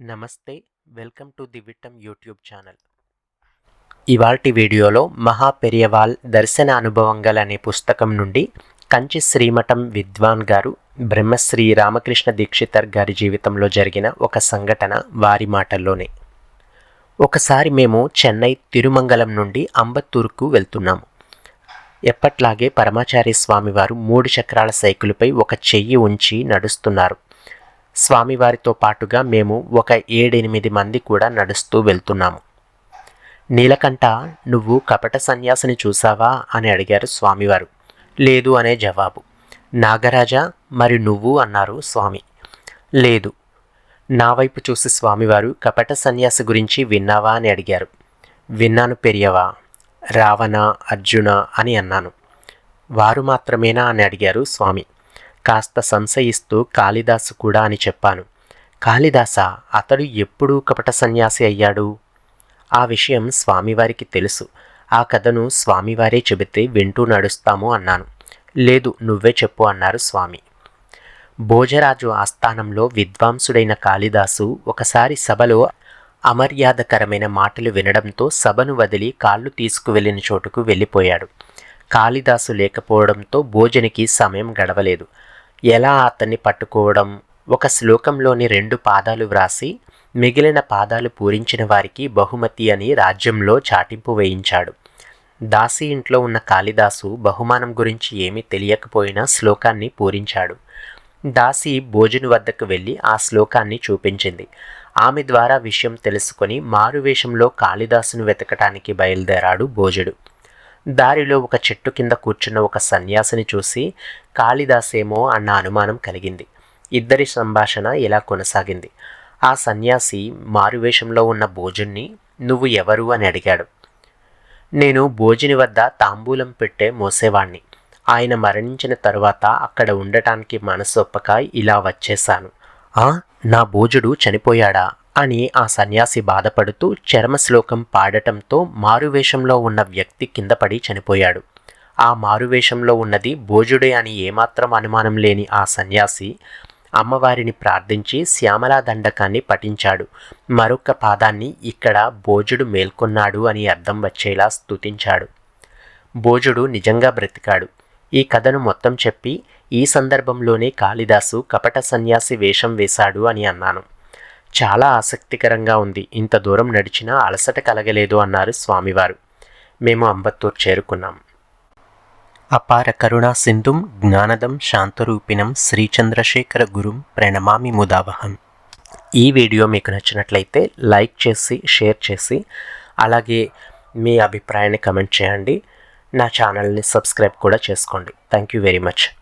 నమస్తే welcome to the విట్టం YouTube channel. ఇవాల్టి వీడియోలో మహా పెరియవాల్ దర్శన అనుభవం గల అనే పుస్తకం నుండి కంచి శ్రీమఠం విద్వాన్ గారు బ్రహ్మశ్రీ రామకృష్ణ దీక్షితర్ గారి జీవితంలో జరిగిన ఒక సంఘటన వారి మాటల్లోనే. ఒకసారి మేము చెన్నై తిరుమంగళం నుండి అంబత్తూరుకు వెళ్తున్నాము. ఎప్పట్లాగే పరమాచార్య స్వామివారు మూడు చక్రాల సైకిలుపై ఒక చెయ్యి ఉంచి నడుస్తున్నారు. స్వామివారితో పాటుగా మేము ఒక ఏడెనిమిది మంది కూడా నడుస్తూ వెళ్తున్నాము. నీలకంఠ నువ్వు కపట సన్యాసిని చూసావా? అని అడిగారు స్వామివారు. లేదు అనే జవాబు. నాగరాజా మరి నువ్వు? అన్నారు స్వామి. లేదు. నా వైపు చూసి స్వామివారు కపట సన్యాసి గురించి విన్నావా? అని అడిగారు. విన్నాను పెరియవా రావణ అర్జున అని అన్నాను. వారు మాత్రమేనా? అని అడిగారు స్వామి. కాస్త సంశయిస్తూ కాళిదాసు కూడా అని చెప్పాను. కాళిదాస అతడు ఎప్పుడు కపట సన్యాసి అయ్యాడు? ఆ విషయం స్వామివారికి తెలుసు. ఆ కథను స్వామివారే చెబితే వింటూ నడుస్తాము అన్నాను. లేదు నువ్వే చెప్పు అన్నారు స్వామి. భోజరాజు ఆస్థానంలో విద్వాంసుడైన కాళిదాసు ఒకసారి సభలో అమర్యాదకరమైన మాటలు వినడంతో సభను వదిలి కాళ్ళు తీసుకువెళ్ళిన చోటుకు వెళ్ళిపోయాడు. కాళిదాసు లేకపోవడంతో భోజనికి సమయం గడవలేదు. ఎలా అతన్ని పట్టుకోవడం? ఒక శ్లోకంలోని రెండు పాదాలు వ్రాసి మిగిలిన పాదాలు పూరించిన వారికి బహుమతి అని రాజ్యంలో చాటింపు వేయించాడు. దాసి ఇంట్లో ఉన్న కాళిదాసు బహుమానం గురించి ఏమీ తెలియకపోయినా శ్లోకాన్ని పూరించాడు. దాసి భోజను వద్దకు వెళ్ళి ఆ శ్లోకాన్ని చూపించింది. ఆమె ద్వారా విషయం తెలుసుకొని మారువేషంలో కాళిదాసును వెతకటానికి బయలుదేరాడు భోజుడు. దారిలో ఒక చెట్టు కింద కూర్చున్న ఒక సన్యాసిని చూసి కాళిదాసేమో అన్న అనుమానం కలిగింది. ఇద్దరి సంభాషణ ఇలా కొనసాగింది. ఆ సన్యాసి మారువేషంలో ఉన్న భోజుణ్ణి నువ్వు ఎవరు? అని అడిగాడు. నేను భోజుని వద్ద తాంబూలం పెట్టే మోసేవాణ్ణి. ఆయన మరణించిన తరువాత అక్కడ ఉండటానికి మనసొప్పక ఇలా వచ్చేశాను. ఆ? నా భోజుడు చనిపోయాడా? అని ఆ సన్యాసి బాధపడుతూ చర్మశ్లోకం పాడటంతో మారువేషంలో ఉన్న వ్యక్తి కిందపడి చనిపోయాడు. ఆ మారువేషంలో ఉన్నది భోజుడే అని ఏమాత్రం అనుమానం లేని ఆ సన్యాసి అమ్మవారిని ప్రార్థించి శ్యామలా దండకాన్ని పఠించాడు. మరొక పాదాన్ని ఇక్కడ భోజుడు మేల్కొన్నాడు అని అర్థం వచ్చేలా స్తుతించాడు. భోజుడు నిజంగా బ్రతికాడు. ఈ కథను మొత్తం చెప్పి ఈ సందర్భంలోనే కాళిదాసు కపట సన్యాసి వేషం వేశాడు అని అన్నాను. చాలా ఆసక్తికరంగా ఉంది. ఇంత దూరం నడిచినా అలసట కలగలేదు అన్నారు స్వామివారు. మేము అంబత్తూరు చేరుకున్నాం. అపార కరుణా సింధుం జ్ఞానదం శాంతరూపిణం శ్రీచంద్రశేఖర గురుం ప్రణమామి ముదావహం. ఈ వీడియో మీకు నచ్చినట్లయితే లైక్ చేసి షేర్ చేసి అలాగే మీ అభిప్రాయాన్ని కమెంట్ చేయండి. నా ఛానల్ని సబ్స్క్రైబ్ కూడా చేసుకోండి. Thank you very much.